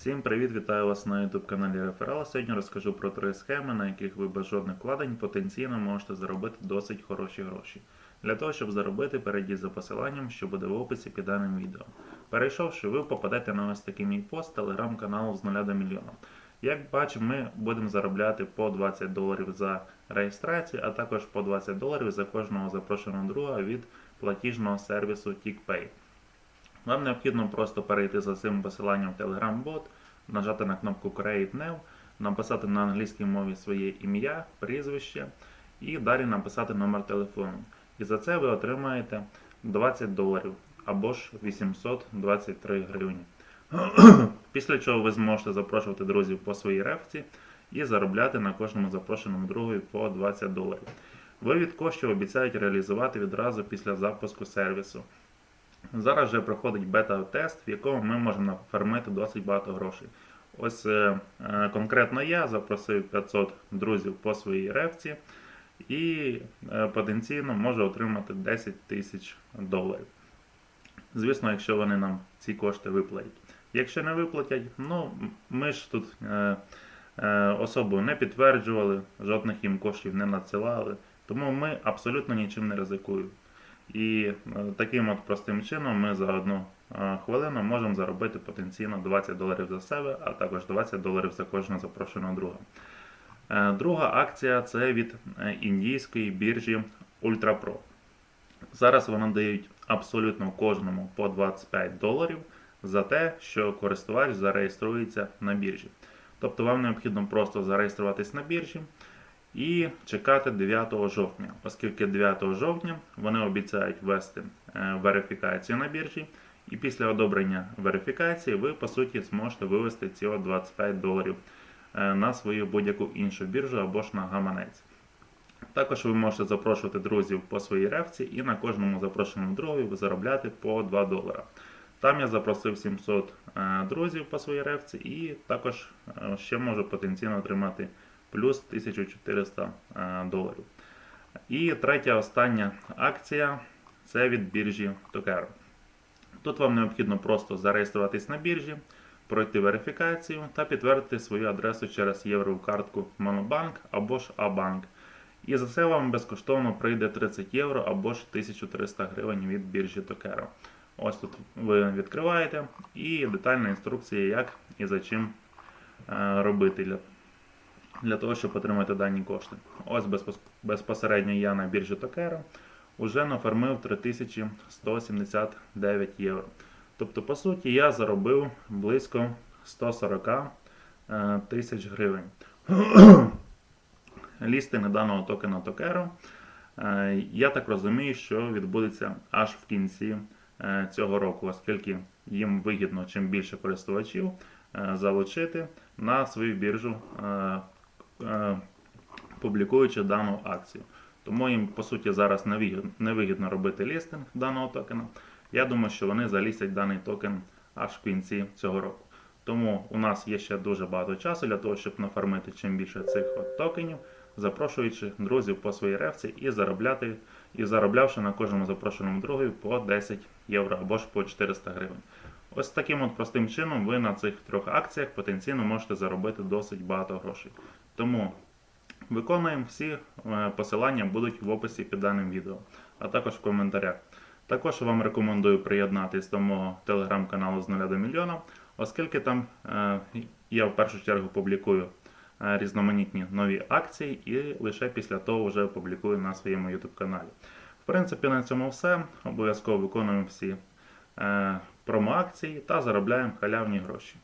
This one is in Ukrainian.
Всім привіт, вітаю вас на YouTube каналі Реферал. Сьогодні розкажу про три схеми, на яких ви без жодних вкладень потенційно можете заробити досить хороші гроші. Для того, щоб заробити, перейдіть за посиланням, що буде в описі під даним відео. Перейшовши, ви попадете на ось такий мій пост телеграм-каналу з 0 до мільйона. Як бачимо, ми будемо заробляти по 20 доларів за реєстрацію, а також по 20 доларів за кожного запрошеного друга від платіжного сервісу TickPay. Вам необхідно просто перейти за цим посиланням в Telegram-бот, нажати на кнопку Create New, написати на англійській мові своє ім'я, прізвище і далі написати номер телефону. І за це ви отримаєте 20 доларів або ж 823 гривні. Після чого ви зможете запрошувати друзів по своїй рефці і заробляти на кожному запрошеному другові по 20 доларів. Вивід коштів обіцяють реалізувати відразу після запуску сервісу. Зараз вже проходить бета-тест, в якому ми можемо нафармити досить багато грошей. Ось е, е, конкретно я запросив 500 друзів по своїй рефці і е, потенційно можу отримати 10 тисяч доларів. Звісно, якщо вони нам ці кошти виплатять. Якщо не виплатять, ну ми ж тут е, е, особу не підтверджували, жодних їм коштів не надсилали, тому ми абсолютно нічим не ризикуємо. І е, таким от простим чином ми за одну е, хвилину можемо заробити потенційно 20 доларів за себе, а також 20 доларів за кожного запрошеного друга. Е, Друга акція це від індійської біржі Ultra Pro. Зараз вони дають абсолютно кожному по 25 доларів за те, що користувач зареєструється на біржі. Тобто вам необхідно просто зареєструватись на біржі і чекати 9 жовтня, оскільки 9 жовтня вони обіцяють ввести е, верифікацію на біржі, і після одобрення верифікації ви по суті зможете вивести ці 25 доларів е, на свою будь-яку іншу біржу або ж на гаманець. Також ви можете запрошувати друзів по своїй рефці і на кожному запрошеному другові заробляти по 2 долара. Там я запросив 700 е, друзів по своїй рефці і також ще можу потенційно отримати плюс 1400 е, доларів. І третя остання акція це від біржі Tokero. Тут вам необхідно просто зареєструватись на біржі, пройти верифікацію та підтвердити свою адресу через єврокартку Monobank або ж А-банк. І за це вам безкоштовно прийде 30 євро або ж 1300 гривень від біржі Tokero. Ось тут ви відкриваєте і детальна інструкція, як і за чим е, робити для, того, щоб отримати дані кошти. Ось безпос- безпосередньо я на біржі Tokero вже нафармив 3179 євро. Тобто, по суті, я заробив близько 140 е, тисяч гривень. Лістинг даного токена Tokero. Е, Я так розумію, що відбудеться аж в кінці е, цього року, оскільки їм вигідно чим більше користувачів залучити на свою біржу, публікуючи дану акцію. Тому їм, по суті, зараз невигідно, робити лістинг даного токена. Я думаю, що вони залістять даний токен аж в кінці цього року. Тому у нас є ще дуже багато часу для того, щоб нафармити чим більше цих от токенів, запрошуючи друзів по своїй рефці і заробляти, і зароблявши на кожному запрошеному другові по 10 євро або ж по 400 гривень. Ось таким от простим чином ви на цих трьох акціях потенційно можете заробити досить багато грошей. Тому виконуємо всі е, посилання будуть в описі під даним відео, а також в коментарях. Також вам рекомендую приєднатись до мого телеграм-каналу з 0 до мільйона, оскільки там е, я в першу чергу публікую е, різноманітні нові акції і лише після того вже публікую на своєму YouTube каналі. В принципі, на цьому все. Обов'язково виконуємо всі промо-акції та заробляємо халявні гроші.